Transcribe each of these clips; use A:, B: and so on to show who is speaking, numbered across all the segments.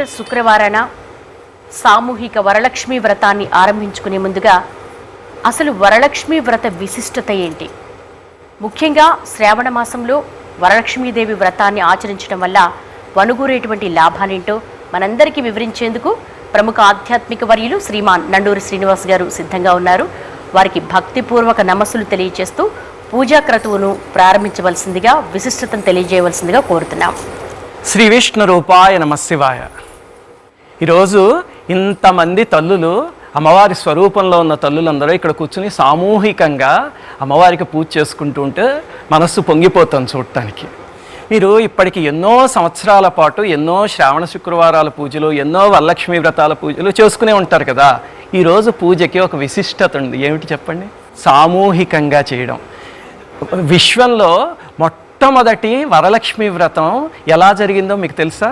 A: పవిత్ర శుక్రవారాన సామూహిక వరలక్ష్మి వ్రతాన్ని ఆరంభించుకునే ముందుగా అసలు వరలక్ష్మి వ్రత విశిష్టత ఏంటి? ముఖ్యంగా శ్రావణ మాసంలో వరలక్ష్మీదేవి వ్రతాన్ని ఆచరించడం వల్ల వనుగూరేటువంటి లాభాలేంటో మనందరికీ వివరించేందుకు ప్రముఖ ఆధ్యాత్మిక వర్యులు శ్రీమాన్ నండూరి శ్రీనివాస్ గారు సిద్ధంగా ఉన్నారు. వారికి భక్తిపూర్వక నమస్సులు తెలియజేస్తూ పూజా క్రతువును ప్రారంభించవలసిందిగా విశిష్టతను తెలియజేయవలసిందిగా కోరుతున్నాం.
B: శ్రీ విష్ణు రూపాయ నమశివాయ ఈరోజు ఇంతమంది తల్లులు అమ్మవారి స్వరూపంలో ఉన్న తల్లులందరూ ఇక్కడ కూర్చుని సామూహికంగా అమ్మవారికి పూజ చేసుకుంటూ ఉంటే మనస్సు పొంగిపోతాం చూడటానికి. మీరు ఇప్పటికి ఎన్నో సంవత్సరాల పాటు ఎన్నో శ్రావణ శుక్రవారాల పూజలు ఎన్నో వరలక్ష్మి వ్రతాల పూజలు చేసుకునే ఉంటారు కదా. ఈరోజు పూజకి ఒక విశిష్టత ఉంది. ఏమిటి చెప్పండి? సామూహికంగా చేయడం. విశ్వంలో మొట్టమొదటి వరలక్ష్మి వ్రతం ఎలా జరిగిందో మీకు తెలుసా?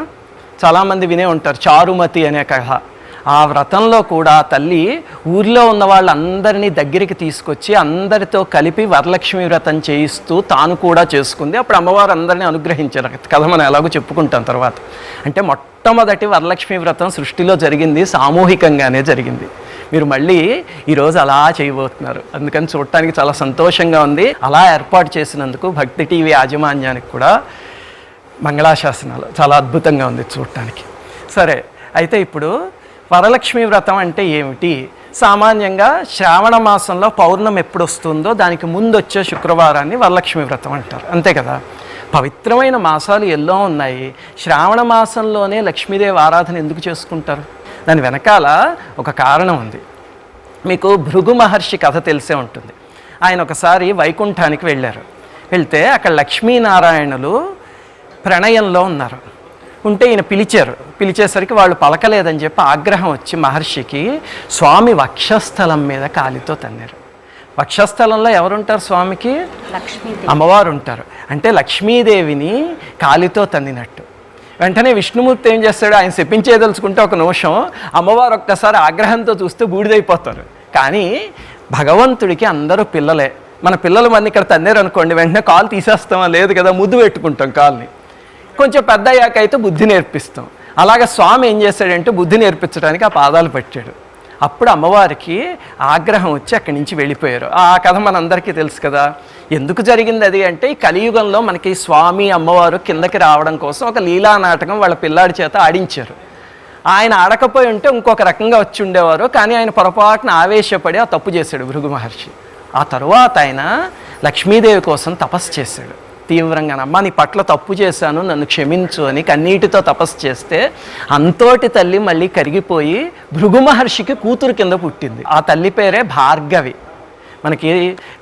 B: చాలామంది వినే ఉంటారు చారుమతి అనే కథ. ఆ వ్రతంలో కూడా తల్లి ఊర్లో ఉన్న వాళ్ళందరినీ దగ్గరికి తీసుకొచ్చి అందరితో కలిపి వరలక్ష్మి వ్రతం చేయిస్తూ తాను కూడా చేసుకుంది. అప్పుడు అమ్మవారు అందరినీ అనుగ్రహించారు. కథ మనం ఎలాగో చెప్పుకుంటాం తర్వాత. అంటే మొట్టమొదటి వరలక్ష్మి వ్రతం సృష్టిలో జరిగింది సామూహికంగానే జరిగింది. మీరు మళ్ళీ ఈరోజు అలా చేయబోతున్నారు. అందుకని చూడటానికి చాలా సంతోషంగా ఉంది. అలా ఏర్పాటు చేసినందుకు భక్తి టీవీ యాజమాన్యానికి కూడా మంగళాశాసనాలు. చాలా అద్భుతంగా ఉంది చూడటానికి. సరే అయితే ఇప్పుడు వరలక్ష్మి వ్రతం అంటే ఏమిటి? సామాన్యంగా శ్రావణ మాసంలో పౌర్ణం ఎప్పుడు వస్తుందో దానికి ముందు వచ్చే శుక్రవారాన్ని వరలక్ష్మి వ్రతం అంటారు. అంతే కదా? పవిత్రమైన మాసాలు ఎల్లో ఉన్నాయి. శ్రావణ మాసంలోనే లక్ష్మీదేవి ఆరాధన ఎందుకు చేసుకుంటారు? దాని వెనకాల ఒక కారణం ఉంది. మీకు భృగు మహర్షి కథ తెలిసే ఉంటుంది. ఆయన ఒకసారి వైకుంఠానికి వెళ్ళారు. వెళ్తే అక్కడ లక్ష్మీనారాయణులు ప్రణయంలో ఉన్నారు. ఉంటే ఈయన పిలిచారు. పిలిచేసరికి వాళ్ళు పలకలేదని చెప్పి ఆగ్రహం వచ్చి మహర్షికి స్వామి వక్షస్థలం మీద కాలితో తన్నారు. వక్షస్థలంలో ఎవరుంటారు స్వామికి? అమ్మవారు ఉంటారు అంటే లక్ష్మీదేవిని కాలితో తన్నినట్టు. వెంటనే విష్ణుమూర్తి ఏం చేస్తాడు? ఆయన శపించేదలుచుకుంటే ఒక నిమిషం అమ్మవారు ఒక్కసారి ఆగ్రహంతో చూస్తే బూడిదైపోతారు. కానీ భగవంతుడికి అందరూ పిల్లలే. మన పిల్లలు మన ఇక్కడ తన్నారు అనుకోండి వెంటనే కాలు తీసేస్తామా? లేదు కదా ముద్దు పెట్టుకుంటాం కాల్ని. కొంచెం పెద్ద అయ్యాక అయితే బుద్ధి నేర్పిస్తాం. అలాగ స్వామి ఏం చేశాడంటే బుద్ధి నేర్పించడానికి ఆ పాదాలు పట్టాడు. అప్పుడు అమ్మవారికి ఆగ్రహం వచ్చి అక్కడి నుంచి వెళ్ళిపోయారు. ఆ కథ మనందరికీ తెలుసు కదా. ఎందుకు జరిగింది అది అంటే ఈ కలియుగంలో మనకి స్వామి అమ్మవారు కిందకి రావడం కోసం ఒక లీలా నాటకం వాళ్ళ పిల్లాడి చేత ఆడించారు. ఆయన ఆడకపోయి ఉంటే ఇంకొక రకంగా వచ్చి ఉండేవారు. కానీ ఆయన పొరపాటున ఆవేశపడి ఆ తప్పు చేశాడు భృగు మహర్షి. ఆ తరువాత ఆయన లక్ష్మీదేవి కోసం తపస్సు చేశాడు. తీవ్రంగా అమ్మ నీ పట్ల తప్పు చేశాను నన్ను క్షమించు అని కన్నీటితో తపస్సు చేస్తే అంతోటి తల్లి మళ్ళీ కరిగిపోయి భృగు మహర్షికి కూతురు కింద పుట్టింది. ఆ తల్లి పేరే భార్గవి. మనకి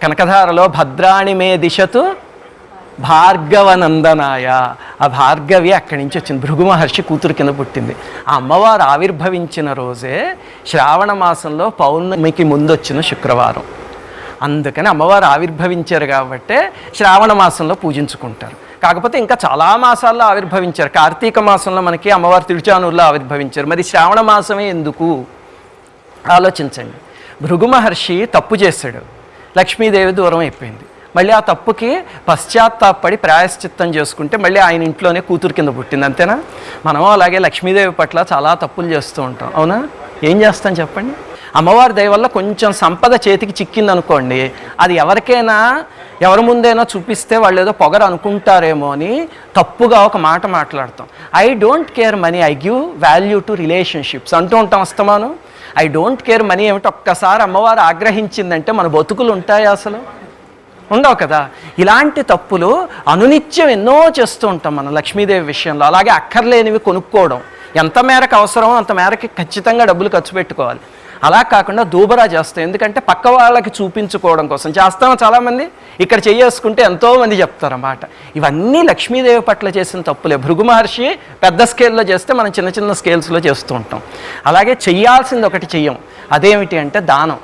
B: కనకధారలో భద్రాణి మే దిశతు భార్గవనందనాయ. ఆ భార్గవి అక్కడి నుంచి వచ్చింది. భృగు మహర్షి కూతురు కింద పుట్టింది. ఆ అమ్మవారు ఆవిర్భవించిన రోజే శ్రావణ మాసంలో పౌర్ణమికి ముందు వచ్చిన శుక్రవారం. అందుకని అమ్మవారు ఆవిర్భవించారు కాబట్టే శ్రావణ మాసంలో పూజించుకుంటారు. కాకపోతే ఇంకా చాలా మాసాల్లో ఆవిర్భవించారు. కార్తీక మాసంలో మనకి అమ్మవారు తిరుచానూరులో ఆవిర్భవించారు. మరి శ్రావణ మాసమే ఎందుకు? ఆలోచించండి. భృగు మహర్షి తప్పు చేశాడు. లక్ష్మీదేవి దూరం అయిపోయింది. మళ్ళీ ఆ తప్పుకి పశ్చాత్తాపడి ప్రాయశ్చిత్తం చేసుకుంటే మళ్ళీ ఆయన ఇంట్లోనే కూతురు కింద పుట్టింది. అంతేనా? మనం అలాగే లక్ష్మీదేవి పట్ల చాలా తప్పులు చేస్తూ ఉంటాం. అవునా? ఏం చేస్తాం చెప్పండి? అమ్మవారి దయ వల్ల కొంచెం సంపద చేతికి చిక్కింది అనుకోండి అది ఎవరికైనా ఎవరి ముందైనా చూపిస్తే వాళ్ళు ఏదో పొగరు అనుకుంటారేమో అని తప్పుగా ఒక మాట మాట్లాడతాం. I don't care money I give value to relationships అంటూ ఉంటాం అస్తమాను. ఐ డోంట్ కేర్ మనీ ఏమిటి? ఒక్కసారి అమ్మవారు ఆగ్రహించిందంటే మన బతుకులు ఉంటాయా అసలు? ఉండవు కదా. ఇలాంటి తప్పులు అనునిత్యం ఎన్నో చేస్తూ ఉంటాం మనం లక్ష్మీదేవి విషయంలో. అలాగే అక్కర్లేనివి కొనుక్కోవడం. ఎంత మేరకు అవసరమో అంత మేరకి ఖచ్చితంగా డబ్బులు ఖర్చు పెట్టుకోవాలి. అలా కాకుండా దూబరా చేస్తాం ఎందుకంటే పక్క వాళ్ళకి చూపించుకోవడం కోసం. చేస్తాం చాలామంది? ఇక్కడ చేసుకుంటే ఎంతోమంది చెప్తారన్నమాట. ఇవన్నీ లక్ష్మీదేవి పట్ల చేసిన తప్పులే. భృగు మహర్షి పెద్ద స్కేల్లో చేస్తే మనం చిన్న చిన్న స్కేల్స్లో చేస్తూ ఉంటాం. అలాగే చెయ్యాల్సింది ఒకటి చెయ్యం. అదేమిటి అంటే దానం.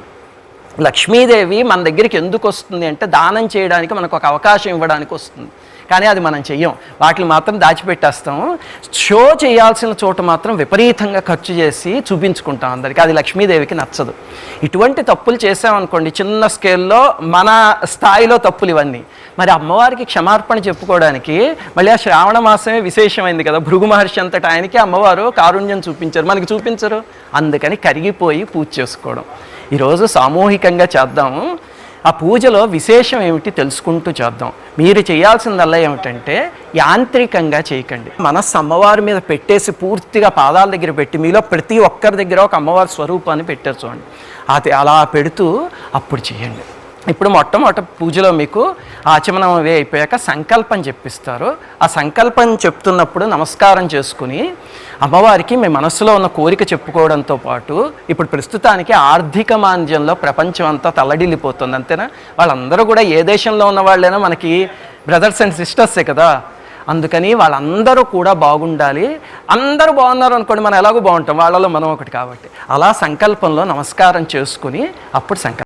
B: లక్ష్మీదేవి మన దగ్గరికి ఎందుకు వస్తుంది అంటే దానం చేయడానికి మనకు ఒక అవకాశం ఇవ్వడానికి వస్తుంది. కానీ అది మనం చెయ్యం. వాటిని మాత్రం దాచిపెట్టేస్తాం. షో చేయాల్సిన చోట మాత్రం విపరీతంగా ఖర్చు చేసి చూపించుకుంటాం అందరికీ. అది లక్ష్మీదేవికి నచ్చదు. ఇటువంటి తప్పులు చేసామనుకోండి చిన్న స్కేల్లో మన స్థాయిలో తప్పులు ఇవన్నీ. మరి అమ్మవారికి క్షమార్పణ చెప్పుకోవడానికి మళ్ళీ ఆ శ్రావణ మాసమే విశేషమైంది కదా. భృగు మహర్షి అంతటా ఆయనకి అమ్మవారు కారుణ్యం చూపించారు. మనకి చూపించరు. అందుకని కరిగిపోయి పూజ చేసుకోవడం. ఈరోజు సామూహికంగా చేద్దాము. ఆ పూజలో విశేషం ఏమిటి తెలుసుకుంటూ చేద్దాం. మీరు చేయాల్సిందల్లా ఏమిటంటే యాంత్రికంగా చేయకండి. మనస్సు అమ్మవారి మీద పెట్టేసి పూర్తిగా పాదాల దగ్గర పెట్టి మీలో ప్రతి ఒక్కరి దగ్గర ఒక అమ్మవారి స్వరూపాన్ని పెట్టేసుకోండి అది అలా పెడుతూ అప్పుడు చేయండి. ఇప్పుడు మొట్టమొదట పూజలో మీకు ఆచమనం అవి అయిపోయాక సంకల్పం చెప్పిస్తారు. ఆ సంకల్పం చెప్తున్నప్పుడు నమస్కారం చేసుకుని అమ్మవారికి మీ మనస్సులో ఉన్న కోరిక చెప్పుకోవడంతో పాటు ఇప్పుడు ప్రస్తుతానికి ఆర్థిక మాంద్యంలో ప్రపంచం అంతా తల్లడిల్లిపోతుంది అంతేనా? వాళ్ళందరూ కూడా ఏ దేశంలో ఉన్న వాళ్ళైనా మనకి బ్రదర్స్ అండ్ సిస్టర్సే కదా? అందుకని వాళ్ళందరూ కూడా బాగుండాలి. అందరూ బాగున్నారు అనుకోండి మనం ఎలాగో బాగుంటాం వాళ్ళలో మనం ఒకటి కాబట్టి. అలా సంకల్పంలో నమస్కారం చేసుకుని అప్పుడు సంకల్పం